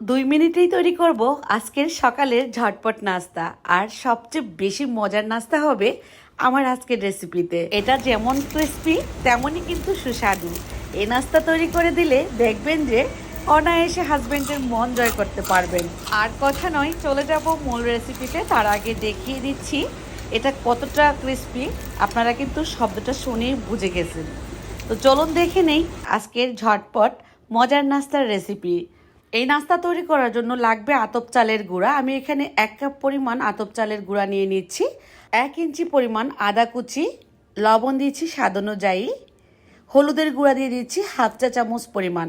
দুই মিনিটেই তৈরি করব আজকের সকালের ঝটপট নাস্তা। আর সবচেয়ে বেশি মজার নাস্তা হবে আমার আজকের রেসিপিতে। এটা যেমন ক্রিস্পি তেমনই কিন্তু সুস্বাদু। এই নাস্তা তৈরি করে দিলে দেখবেন যে অনায়াসে হাজবেন্ডের মন জয় করতে পারবেন। আর কথা নয়, চলে যাব মূল রেসিপিতে। তার আগে দেখিয়ে দিচ্ছি এটা কতটা ক্রিস্পি আপনারা কিন্তু শব্দটা শুনেই বুঝে গেছেন। তো চলুন দেখে নেই আজকের ঝটপট মজার নাস্তার রেসিপি। এই নাস্তা তৈরি করার জন্য লাগবে আতপ চালের গুঁড়া। আমি এখানে এক কাপ পরিমাণ আতপ চালের গুঁড়া নিয়ে নিচ্ছি। এক ইঞ্চি পরিমাণ আদা কুচি, লবণ দিয়েছি স্বাদ অনুযায়ী। হলুদের গুঁড়া দিয়ে দিচ্ছি হাফ চা চামচ পরিমাণ।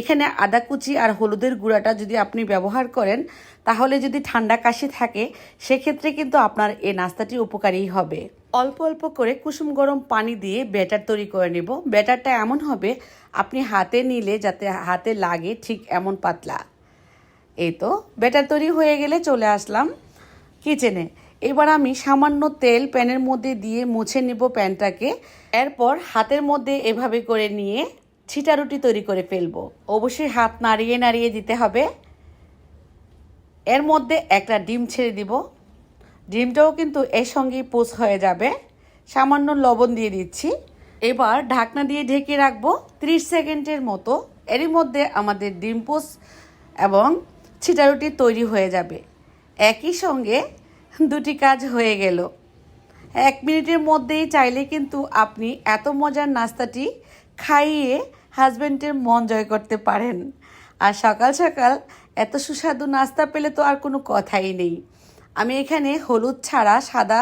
এখানে আদা কুচি আর হলুদের গুঁড়াটা যদি আপনি ব্যবহার করেন, তাহলে যদি ঠান্ডা কাশি থাকে, সেক্ষেত্রে কিন্তু আপনার এই নাস্তাটি উপকারী হবে। অল্প অল্প করে কুসুম গরম পানি দিয়ে ব্যাটার তৈরি করে নেব। ব্যাটারটা এমন হবে, আপনি হাতে নিলে যাতে হাতে লাগে ঠিক এমন পাতলা। এই তো, ব্যাটার তৈরি হয়ে গেলে চলে আসলাম কিচেনে। এবার আমি সামান্য তেল প্যানের মধ্যে দিয়ে মুছে নেব প্যানটাকে। এরপর হাতের মধ্যে এভাবে করে নিয়ে ছিটা রুটি তৈরি করে ফেলব। অবশ্যই হাত নাড়িয়ে নাড়িয়ে দিতে হবে। এর মধ্যে একটা ডিম ছেড়ে দিব। ডিমটাও কিন্তু এর সঙ্গেই পোষ হয়ে যাবে। সামান্য লবণ দিয়ে দিচ্ছি। এবার ঢাকনা দিয়ে ঢেকে রাখব 30 সেকেন্ডের মতো। এরই মধ্যে আমাদের ডিম পোষ এবং ছিটারুটি তৈরি হয়ে যাবে। একই সঙ্গে দুটি কাজ হয়ে গেল। এক মিনিটের মধ্যেই চাইলে কিন্তু আপনি এত মজার নাস্তাটি খাইয়ে হাজব্যান্ডের মন জয় করতে পারেন। আর সকাল সকাল এত সুস্বাদু নাস্তা পেলে তো আর কোনো কথাই নেই। আমি এখানে হলুদ ছাড়া সাদা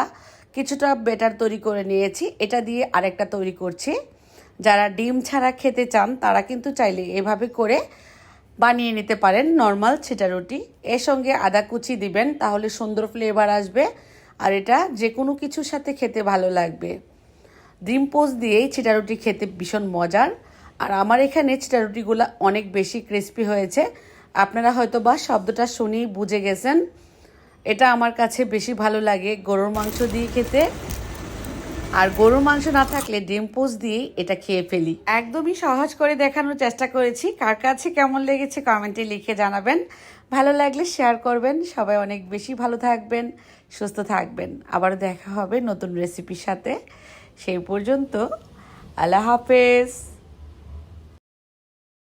কিছুটা বেটার তৈরি করে নিয়েছি। এটা দিয়ে আরেকটা তৈরি করছি। যারা ডিম ছাড়া খেতে চান, তারা কিন্তু চাইলে এভাবে করে বানিয়ে নিতে পারেন নর্মাল ছিটা রুটি। এর সঙ্গে আদা কুচি দিবেন, তাহলে সুন্দর ফ্লেভার আসবে। আর এটা যে কোনো কিছুর সাথে খেতে ভালো লাগবে। ডিম পোস্ট দিয়েই ছিটা রুটি খেতে ভীষণ মজার। আর আমার এখানে ছিটা রুটিগুলো অনেক বেশি ক্রিস্পি হয়েছে। আপনারা হয়তো বা শব্দটা শুনেই বুঝে গেছেন। এটা আমার কাছে বেশি ভালো লাগে। গরুর মাংস দিয়ে খেতে। আর গরুর মাংস না থাকলে ডিম পোস্ট দিয়ে এটা খেয়ে ফেলি। একদমই সহজ করে দেখানোর চেষ্টা করেছি। কার কাছে কেমন লেগেছে কমেন্টে লিখে জানাবেন। ভালো লাগলে শেয়ার করবেন। সবাই অনেক বেশি ভালো থাকবেন, সুস্থ থাকবেন। আবার দেখা হবে নতুন রেসিপির সাথে। সেই পর্যন্ত আল্লাহ হাফেজ।